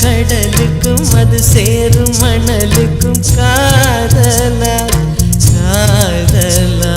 கடலுக்கும் அது சேரும் மணலுக்கும் காதலா காதலா.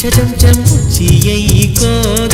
చటం చంపు చీయ కోద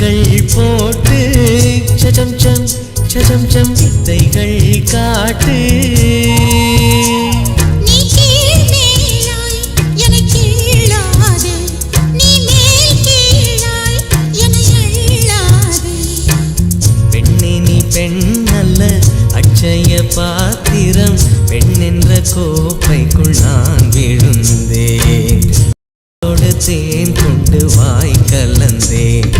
முத்தங்கள் போட்டு சஜம் சம் சஜம் சம் வித்தைகள் காட்டு. அட்சய பாத்திரம். பெண் என்ற கோப்பைக்குள் நான் விழுந்தேன். தேன் கொண்டு வாய் கலந்தேன்.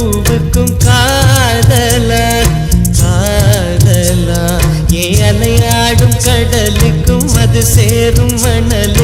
கடலுக்கும் அது சேரும் மணலுக்கும்